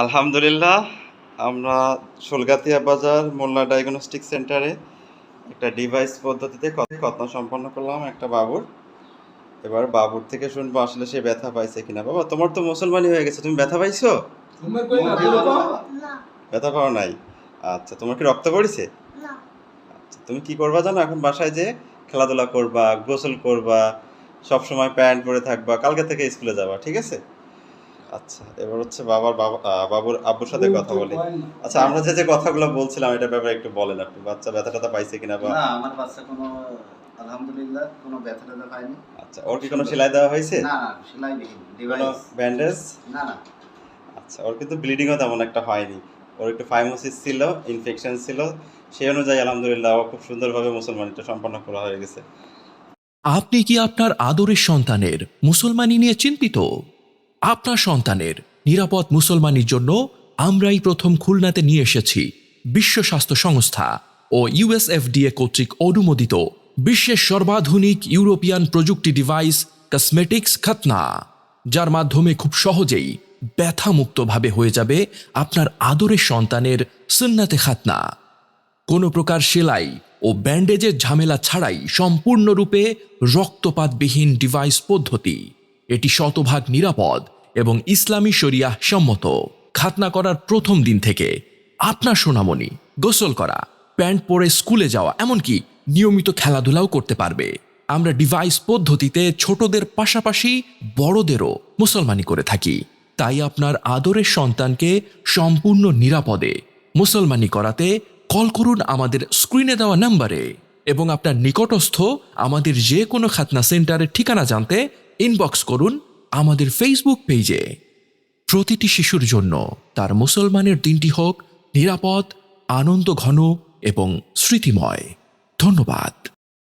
আলহামদুলিল্লাহ আমরা সোলগাতিয়া বাজার মোল্লা ডায়াগনস্টিক সেন্টারে একটা ডিভাইস পদ্ধতিতে কত্ন সম্পন্ন করলাম একটা বাবুর। এবার বাবুর থেকে শুনব আসলে সে ব্যথা পাইছে কিনা। বাবা তোমার তো মুসলমানি হয়ে গেছে তুমি ব্যথা পাইছো? ব্যথা পাও নাই? আচ্ছা তোমার কি রক্ত পড়েছে? আচ্ছা তুমি কি করবা জানো? এখন বাসায় যে খেলাধুলা করবা গোসল করবা সব সময় প্যান্ট পরে থাকবা কালকে থেকে স্কুলে যাবা ঠিক আছে? আচ্ছা এবার হচ্ছে বাবার বাবা বাবুর আব্বুর সাথে কথা বলি। আচ্ছা আমরা যে যে কথাগুলো বলছিলাম এটা ব্যাপারে একটু বলেন আপনি। বাচ্চা ব্যথা ট্যাথা পাইছে কিনা বা না আমার বাচ্চা কোনো আলহামদুলিল্লাহ কোনো ব্যথা ট্যাথা পায়নি আচ্ছা ওর কি কোনো সেলাই দেওয়া হয়েছে? না না সেলাই ডিভাইস ব্যান্ডেজ? না না। আচ্ছা ওর কিন্তু ব্লিডিংও তেমন একটা হয়নি। ওর একটু ফাইমোসিস ছিল ইনফেকশন ছিল। সেই অনুযায়ী আলহামদুলিল্লাহ খুব সুন্দরভাবে মুসলমানিটা সম্পন্ন করা হয়ে গেছে। আপনি কি আপনার আদরের সন্তানের মুসলমানি নিয়ে চিন্তিত? আপনার সন্তানের নিরাপদ মুসলমানির জন্য আমরাই প্রথম খুলনাতে নিয়ে এসেছি বিশ্ব স্বাস্থ্য সংস্থা ও ইউএসএফডিএ কর্তৃক অনুমোদিত বিশ্বের সর্বাধুনিক ইউরোপিয়ান প্রযুক্তি ডিভাইস কসমেটিক্স খাতনা, যার মাধ্যমে খুব সহজেই ব্যথামুক্তভাবে হয়ে যাবে আপনার আদরের সন্তানের সুন্নাতে খাতনা। কোনো প্রকার সেলাই ও ব্যান্ডেজের ঝামেলা ছাড়াই সম্পূর্ণরূপে রক্তপাতবিহীন ডিভাইস পদ্ধতি। এটি শতভাগ নিরাপদ এবং ইসলামী শরিয়া সম্মত। খাতনা করার প্রথম দিন থেকে আপনার সোনামণি গোসল করা, প্যান্ট পরে স্কুলে যাওয়া, এমনকি নিয়মিত খেলাধুলাও করতে পারবে। আমরা ডিভাইস পদ্ধতিতে ছোটদের পাশাপাশি বড়দেরও মুসলমানি করে থাকি। তাই আপনার আদরের সন্তানকে সম্পূর্ণ নিরাপদে মুসলমানি করাতে কল করুন আমাদের স্ক্রিনে দেওয়া নাম্বারে এবং আপনার নিকটস্থ আমাদের যে কোনো খাতনা সেন্টারের ঠিকানা জানতে ইনবক্স করুন আমাদের ফেসবুক পেজে প্রতিটি শিশুর জন্য তার মুসলমানের দিনটি হোক নিরাপদ, আনন্দ ঘন এবং স্মৃতিময়। ধন্যবাদ।